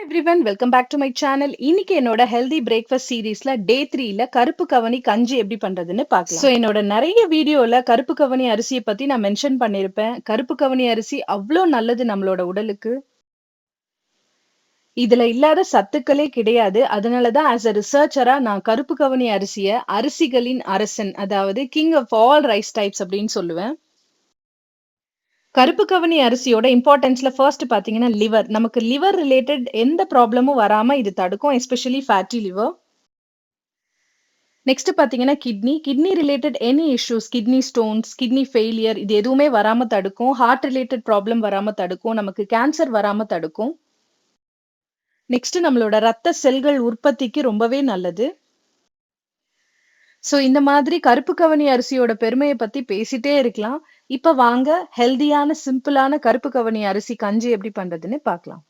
Everyone welcome back to my channel இன்னைக்கு என்னோட healthy breakfast சீரீஸ்ல டே த்ரீல கருப்பு கவனி கஞ்சி எப்படி பண்றதுன்னு பார்க்கலாம். ஸோ என்னோட நிறைய வீடியோல கருப்பு கவனி அரிசியை பத்தி நான் மென்ஷன் பண்ணியிருப்பேன். கருப்பு கவனி அரிசி அவ்வளோ நல்லது நம்மளோட உடலுக்கு. இதுல இல்லாத சத்துக்களே கிடையாது. அதனாலதான் ஆஸ் அ ரிசர்ச்சரா நான் கருப்பு கவனி அரிசிய அரிசிகளின் அரசன் அதாவது king of all rice types அப்படின்னு சொல்லுவேன். கருப்பு கவனி அரிசியோட இம்பார்ட்டன்ஸ்ல ஃபர்ஸ்ட் பாத்தீங்கன்னா லிவர் நமக்கு லிவர் ரிலேட்டட் எந்த ப்ராப்ளமும் வராம இது தடுக்கும் எஸ்பெஷலி ஃபேட்டி லிவர் நெக்ஸ்ட் பாத்தீங்கன்னா kidney kidney related any issues kidney stones kidney failure இது எதுவுமே வராம தடுக்கும். ஹார்ட் ரிலேட்டட் ப்ராப்ளம் வராம தடுக்கும். நமக்கு கேன்சர் வராம தடுக்கும். நெக்ஸ்ட் நம்மளோட ரத்த செல்கள் உற்பத்திக்கு ரொம்பவே நல்லது. ஸோ இந்த மாதிரி கருப்பு கவனி அரிசியோட பெருமையை பத்தி பேசிட்டே இருக்கலாம். இப்ப வாங்க ஹெல்தியான சிம்பிளான கருப்பு கவனி அரிசி கஞ்சி எப்படி பண்றதுன்னு பார்க்கலாம்.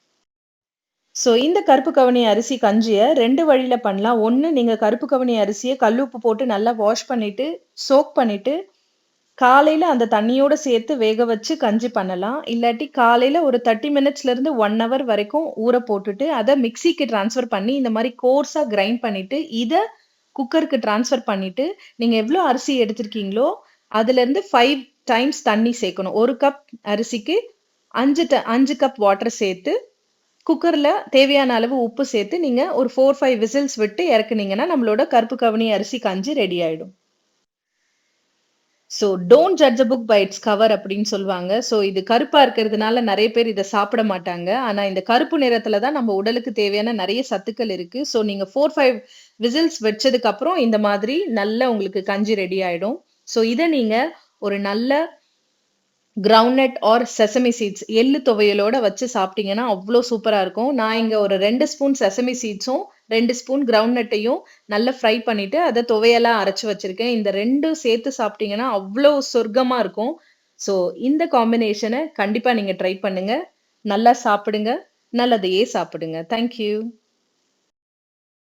ஸோ இந்த கருப்பு கவனி அரிசி கஞ்சியை ரெண்டு வழியில பண்ணலாம். ஒன்று நீங்க கருப்பு கவனி அரிசியை கல்லுப்பு போட்டு நல்லா வாஷ் பண்ணிட்டு சோக் பண்ணிட்டு காலையில அந்த தண்ணியோட சேர்த்து வேக வச்சு கஞ்சி பண்ணலாம். இல்லாட்டி காலையில ஒரு தேர்ட்டி மினிட்ஸ்ல இருந்து ஒன் ஹவர் வரைக்கும் ஊற போட்டுட்டு அதை மிக்சிக்கு டிரான்ஸ்ஃபர் பண்ணி இந்த மாதிரி கோர்ஸா கிரைண்ட் பண்ணிட்டு இதை குக்கருக்கு டிரான்ஸ்ஃபர் பண்ணிட்டு நீங்க எவ்வளோ அரிசி எடுத்திருக்கீங்களோ அதுல இருந்து ஃபைவ் டைம்ஸ் தண்ணி சேர்க்கணும். ஒரு கப் அரிசிக்கு அஞ்சு ட அஞ்சு கப் வாட்டர் சேர்த்து குக்கரில் தேவையான அளவு உப்பு சேர்த்து நீங்கள் ஒரு ஃபோர் ஃபைவ் விசில்ஸ் விட்டு இறக்குனீங்கன்னா நம்மளோட கருப்பு கவனி அரிசி கஞ்சி ரெடி ஆகிடும் so don't judge a book by its cover அப்படின்னு சொல்லுவாங்க. ஸோ இது கருப்பாக இருக்கிறதுனால நிறைய பேர் இதை சாப்பிட மாட்டாங்க. ஆனால் இந்த கருப்பு நிறத்தில் தான் நம்ம உடலுக்கு தேவையான நிறைய சத்துக்கள் இருக்குது ஸோ நீங்கள் ஃபோர் ஃபைவ் விசில்ஸ் வச்சதுக்கப்புறம் இந்த மாதிரி நல்ல உங்களுக்கு கஞ்சி ரெடி ஆகிடும் ஸோ இதை நீங்கள் ஒரு நல்ல கிரவுண்ட்நட் ஆர் செசமி சீட்ஸ் எள்ளு துவையலோட வச்சு சாப்பிட்டீங்கன்னா அவ்வளோ சூப்பராக இருக்கும். நான் இங்கே ஒரு ரெண்டு ஸ்பூன் செசமி சீட்ஸும் ரெண்டு ஸ்பூன் கிரவுண்ட்நட்டையும் நல்லா ஃப்ரை பண்ணிட்டு அதை துவையெல்லாம் அரைச்சி வச்சிருக்கேன். இந்த ரெண்டும் சேர்த்து சாப்பிட்டீங்கன்னா அவ்வளோ சொர்க்கமாக இருக்கும். ஸோ இந்த காம்பினேஷனை கண்டிப்பாக நீங்கள் ட்ரை பண்ணுங்க. நல்லா சாப்பிடுங்க. நல்லதையே சாப்பிடுங்க. தேங்க்யூ